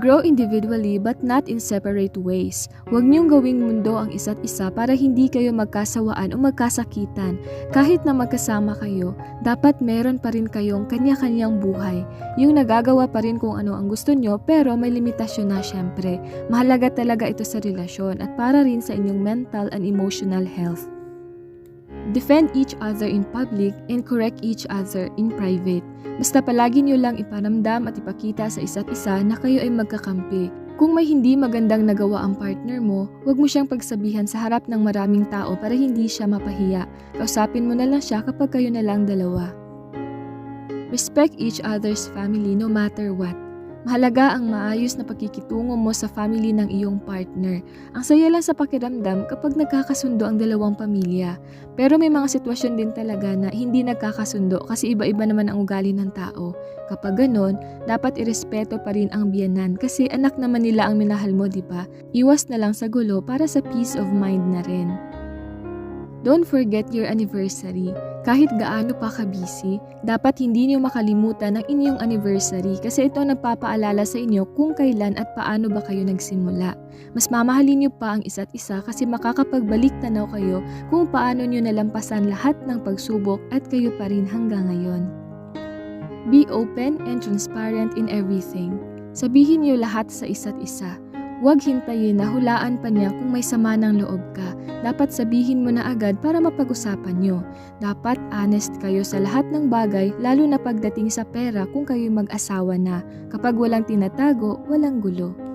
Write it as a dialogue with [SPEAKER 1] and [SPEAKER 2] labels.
[SPEAKER 1] Grow individually but not in separate ways. Huwag niyong gawing mundo ang isa't isa para hindi kayo magkasawaan o magkasakitan. Kahit na magkasama kayo, dapat meron pa rin kayong kanya-kanyang buhay. Yung nagagawa pa rin kung ano ang gusto nyo pero may limitasyon na syempre. Mahalaga talaga ito sa relasyon at para rin sa inyong mental and emotional health. Defend each other in public and correct each other in private. Basta palagi niyo lang iparamdam at ipakita sa isa't isa na kayo ay magkakampi. Kung may hindi magandang nagawa ang partner mo, huwag mo siyang pagsabihan sa harap ng maraming tao para hindi siya mapahiya. Kausapin mo na lang siya kapag kayo na lang dalawa. Respect each other's family no matter what. Mahalaga ang maayos na pagkikitungo mo sa family ng iyong partner. Ang saya lang sa pakiramdam kapag nagkakasundo ang dalawang pamilya. Pero may mga sitwasyon din talaga na hindi nagkakasundo kasi iba-iba naman ang ugali ng tao. Kapag ganon, dapat irespeto pa rin ang biyanan kasi anak naman nila ang minahal mo, di ba? Iwas na lang sa gulo para sa peace of mind na rin. Don't forget your anniversary. Kahit gaano pa ka-busy, dapat hindi niyo makalimutan ang inyong anniversary kasi ito nagpapaalala sa inyo kung kailan at paano ba kayo nagsimula. Mas mamahalin niyo pa ang isa't isa kasi makakapagbalik tanaw kayo kung paano niyo nalampasan lahat ng pagsubok at kayo pa rin hanggang ngayon. Be open and transparent in everything. Sabihin niyo lahat sa isa't isa. Huwag hintayin na hulaan pa niya kung may sama ng loob ka. Dapat sabihin mo na agad para mapag-usapan nyo. Dapat honest kayo sa lahat ng bagay lalo na pagdating sa pera kung kayo mag-asawa na. Kapag walang tinatago, walang gulo.